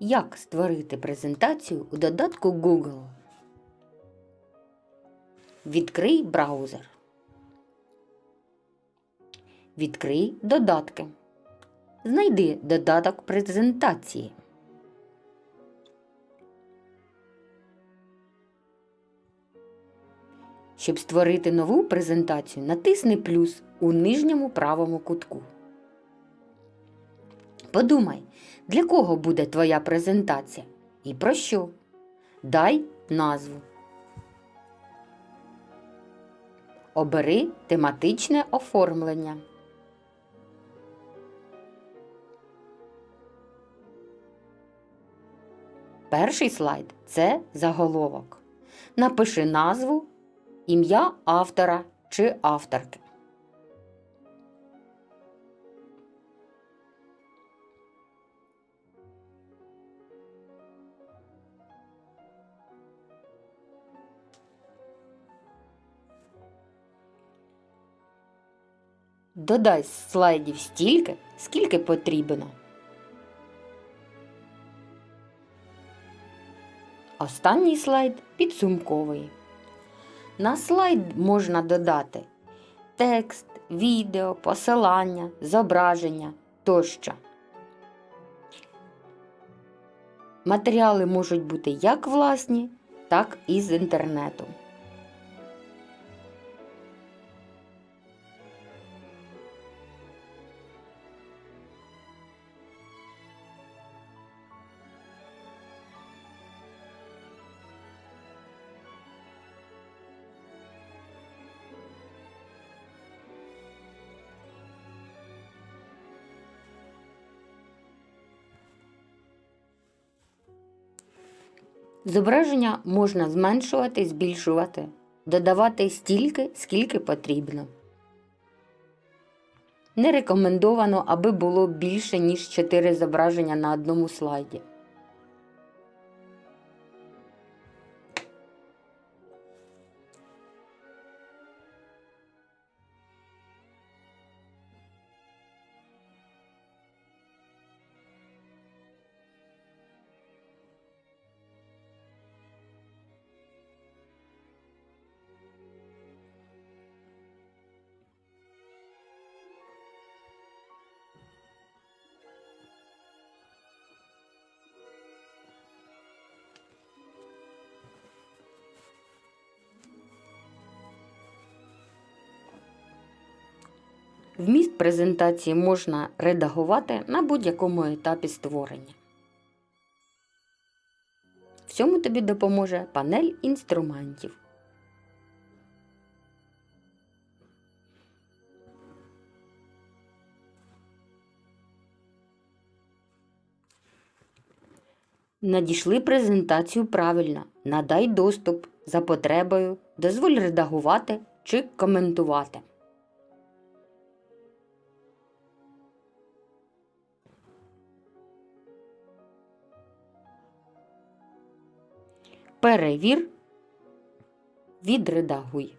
Як створити презентацію у додатку Google? Відкрий браузер. Відкрий додатки. Знайди додаток презентації. Щоб створити нову презентацію, натисни плюс у нижньому правому кутку. Подумай, для кого буде твоя презентація і про що? Дай назву. Обери тематичне оформлення. Перший слайд це заголовок. Напиши назву, ім'я автора чи авторки. Додай слайдів стільки, скільки потрібно. Останній слайд підсумковий. На слайд можна додати текст, відео, посилання, зображення тощо. Матеріали можуть бути як власні, так і з інтернету. Зображення можна зменшувати, збільшувати, додавати стільки, скільки потрібно. Не рекомендовано, аби було більше, ніж 4 зображення на одному слайді. Вміст презентації можна редагувати на будь-якому етапі створення. В цьому тобі допоможе панель інструментів. Надійшли презентацію правильно. Надай доступ за потребою, дозволь редагувати чи коментувати. Перевір, відредагуй.